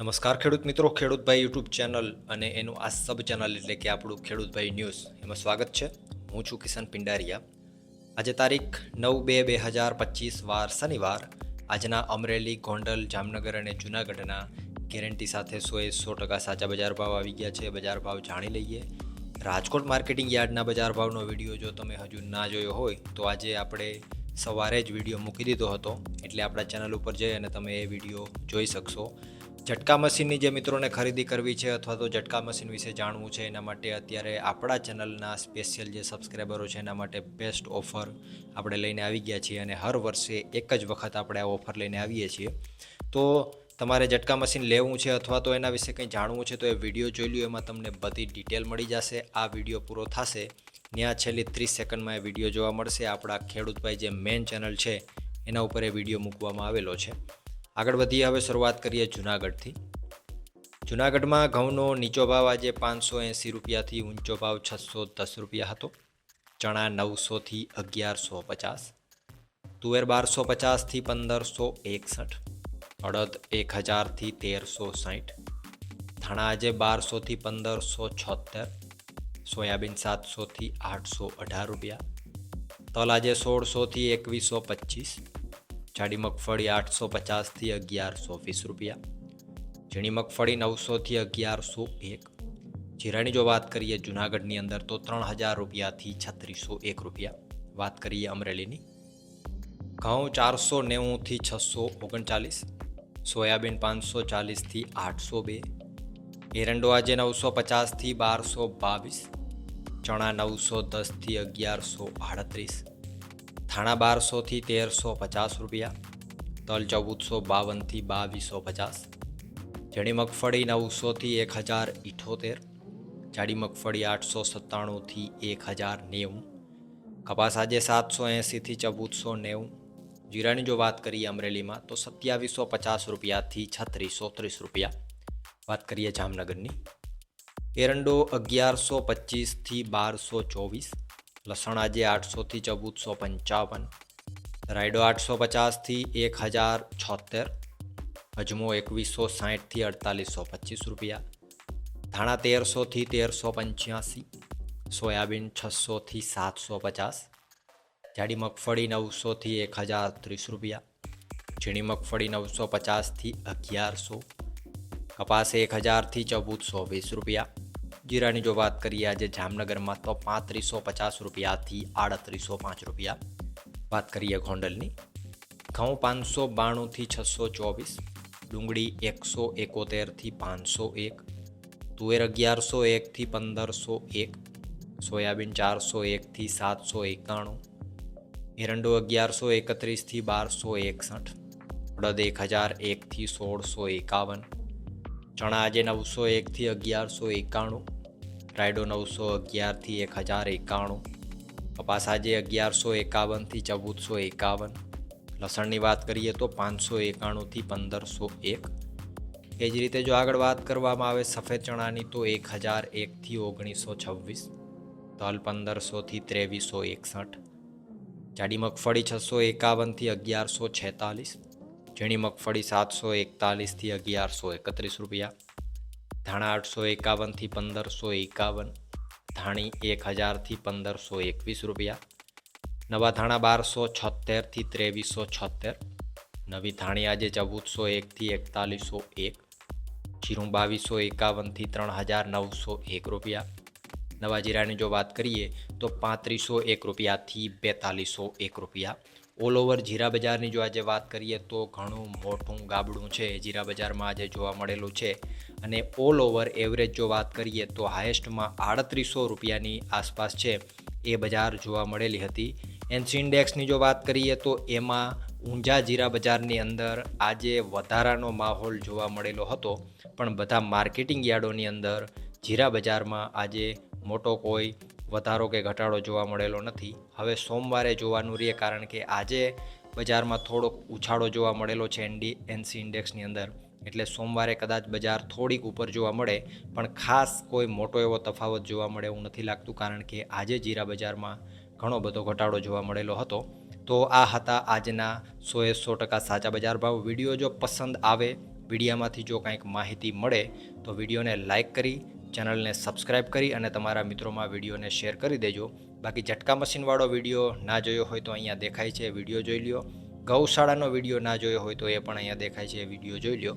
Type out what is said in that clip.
નમસ્કાર ખેડૂત મિત્રો, ખેડૂતભાઈ યુટ્યુબ ચેનલ અને એનું આ સબ ચેનલ એટલે કે આપણું ખેડૂતભાઈ ન્યૂઝ, એમાં સ્વાગત છે. હું છું કિશન પિંડારિયા. આજે તારીખ નવ બે બે હજાર પચીસ, વાર શનિવાર. આજના અમરેલી, ગોંડલ, જામનગર અને જૂનાગઢના ગેરંટી સાથે સોએ સો ટકા સાચા બજાર ભાવ આવી ગયા છે. બજાર ભાવ જાણી લઈએ. રાજકોટ માર્કેટિંગ યાર્ડના બજાર ભાવનો વીડિયો જો તમે હજુ ના જોયો હોય, તો આજે આપણે સવારે જ વીડિયો મૂકી દીધો હતો. એટલે આપણા ચેનલ ઉપર જઈ અને તમે એ વીડિયો જોઈ શકશો. ઝટકા મશીનની જે મિત્રોને ખરીદી કરવી છે અથવા તો ઝટકા મશીન વિશે જાણવું છે, એના માટે અત્યારે આપણા ચેનલના સ્પેશિયલ જે સબસ્ક્રાઈબરો છે, એના માટે બેસ્ટ ઓફર આપણે લઈને આવી ગયા છીએ અને હર વર્ષે એક જ વખત આપણે આ ઓફર લઈને આવીએ છીએ. તો તમારે ઝટકા મશીન લેવું છે અથવા તો એના વિશે કંઈ જાણવું છે તો એ વીડિયો જોઈ લ્યો, એમાં તમને બધી ડિટેલ મળી જશે. આ વીડિયો પૂરો થશે. ત્યાં છેલ્લી ત્રીસ સેકન્ડમાં એ વીડિયો જોવા મળશે. આપણા ખેડૂતભાઈ જે મેઇન ચેનલ છે, એના ઉપર એ વીડિયો મૂકવામાં આવેલો છે. આગળ વધીએ, હવે શરૂઆત કરીએ જુનાગઢથી. જુનાગઢમાં ઘઉંનો નીચો ભાવ આજે પાંચસો એંસી રૂપિયાથી ઊંચો ભાવ છસો દસ રૂપિયા હતો. ચણા નવસોથી અગિયારસો પચાસ. તુવેર બારસો પચાસથી પંદરસો એકસઠ. અડદ એક હજારથી તેરસો સાઠ. ધાણા આજે બારસોથી પંદરસો છોતેર સોયાબીન સાતસોથી આઠસો અઢાર રૂપિયા. તલ આજે સોળસોથી એકવીસો પચીસ. જાડી મગફળી આઠસો પચાસથી અગિયારસો વીસ રૂપિયા. ઝીણી મગફળી નવસોથી અગિયારસો એક. જીરાની જો વાત કરીએ જુનાગઢની અંદર તો ત્રણ હજાર રૂપિયાથી છત્રીસો એક રૂપિયા. વાત કરીએ અમરેલીની. ઘઉં ચારસો નેવુંથી છસો ઓગણચાલીસ. સોયાબીન પાંચસો ચાલીસથી આઠસો બે. એરંડો આજે નવસો પચાસથી બારસો બાવીસ. ચણા નવસો દસથી અગિયારસો આડત્રીસ. થાણા બારસોથી તેરસો પચાસ રૂપિયા, તલ ચૌદસો બાવનથી બાવીસો પચાસ જડી મગફળી નવસોથી એક હજાર ઇઠોતેર, જાડી મગફળી આઠસો સત્તાણુંથી એક હજાર નેવું, કપાસ આજે સાતસો એંસીથી ચૌદસો નેવું, જીરાની જો વાત કરીએ અમરેલીમાં, તો સત્યાવીસો પચાસ રૂપિયાથી છત્રીસો ત્રીસ રૂપિયા. વાત કરીએ જામનગરની. એરંડો અગિયારસો પચીસથી બારસો ચોવીસ લસણ આજે આઠસોથી ચૌદસો પંચાવન, રાયડો આઠસો પચાસથી એક હજાર છોતેર, અજમો એકવીસો સાહીઠથી અડતાલીસો પચીસ રૂપિયા, ધાણા તેરસોથી તેરસો પંચ્યાસી, સોયાબીન છસોથી સાતસો પચાસ, જાડી મગફળી નવસોથી એક હજાર ત્રીસ રૂપિયા, ઝીણી મગફળી નવસો પચાસથી અગિયારસો, કપાસ એક હજારથી ચૌદસો વીસ રૂપિયા જીરાની જો વાત કરીએ આજે જામનગરમાં તો પાંત્રીસો પચાસ રૂપિયાથી આડત્રીસો પાંચ રૂપિયા વાત કરીએ ગોંડલની. ઘઉં પાંચસો બાણુંથી છસો ચોવીસ, ડુંગળી એકસો એકોતેરથી પાંચસો એક, તુવેર અગિયારસો એકથી પંદરસો એક, સોયાબીન ચારસો એકથી સાતસો એકાણું, એરંડો અગિયારસો એકત્રીસથી બારસો એકસઠ, અડદ એક હજાર એકથી સોળસો એકાવન, ચણા આજે નવસો એકથી અગિયારસો એકાણું રાયડો નવસો અગિયારથી એક હજાર એકાણું, કપાસ આજે અગિયારસો એકાવનથી ચૌદસો એકાવન, લસણની વાત કરીએ તો પાંચસો એકાણુંથી પંદરસો એક. એ જ રીતે જો આગળ વાત કરવામાં આવે સફેદ ચણાની તો એક હજાર એકથી ઓગણીસો છવ્વીસ, તલ પંદરસોથી ત્રેવીસો એકસઠ, જાડી મગફળી છસો એકાવનથી અગિયારસો છેતાલીસ, ઝીણી મગફળી સાતસો એકતાલીસથી અગિયારસો એકત્રીસ રૂપિયા ધાણા આઠસો એકાવનથી પંદરસો એકાવન, ધાણી એક હજારથી પંદરસો એકવીસ રૂપિયા, નવા ધાણા બારસો છોતેરથી ત્રેવીસો છોતેર, નવી ધાણી આજે ચૌદસો એકથી એકતાલીસો એક, જીરું બાવીસો એકાવનથી ત્રણ હજાર નવસો એક રૂપિયા, નવા જીરાની જો વાત કરીએ તો પાંત્રીસો એક રૂપિયાથી બેતાલીસો એક રૂપિયા, ઓલ ઓવર જીરા બજારની જો આજે વાત કરીએ તો ઘણું મોટું ગાબડું છે. જીરા બજારમાં આજે જોવા મળેલું છે. અને ઓલ ઓવર એવરેજ જો વાત કરીએ તો હાયેસ્ટમાં આડત્રીસો રૂપિયાની આસપાસ છે. એ બજાર જોવા મળેલી હતી. એનસી ઇન્ડેક્સની જો વાત કરીએ તો એમાં ઊંઝા જીરા બજારની અંદર આજે વધારાનો માહોલ જોવા મળેલો હતો. પણ બધા માર્કેટિંગ યાર્ડોની અંદર જીરા બજારમાં આજે મોટો કોઈ વધારો કે ઘટાડો જોવા મળેલો નથી. હવે સોમવારે જોવાનું રહે કારણ કે આજે બજારમાં થોડોક ઉછાળો જોવા મળેલો છે એનડી એનસી ઇન્ડેક્સની અંદર. એટલે સોમવારે કદાચ બજાર થોડીક ઉપર જોવા મળે, પણ ખાસ કોઈ મોટો એવો તફાવત જોવા મળે એવું નથી લાગતું, કારણ કે આજે જીરા બજારમાં ઘણો બધો ઘટાડો જોવા મળેલો હતો. તો આ હતા આજના સોએ સો ટકા સાચા બજાર ભાવ. વીડિયો જો પસંદ આવે, વિડીયામાંથી જો કાંઈક માહિતી મળે, તો વિડીયોને લાઇક કરી, ચેનલને સબસ્ક્રાઇબ કરી અને તમારા મિત્રોમાં વિડીયોને શેર કરી દેજો. બાકી ઝટકા મશીનવાળો વીડિયો ના જોયો હોય તો અહીંયા દેખાય છે, વીડિયો જોઈ લ્યો. ગૌશાળાનો વીડિયો ના જોયો હોય તો એ પણ અહીંયા દેખાય છે, વીડિયો જોઈ લ્યો.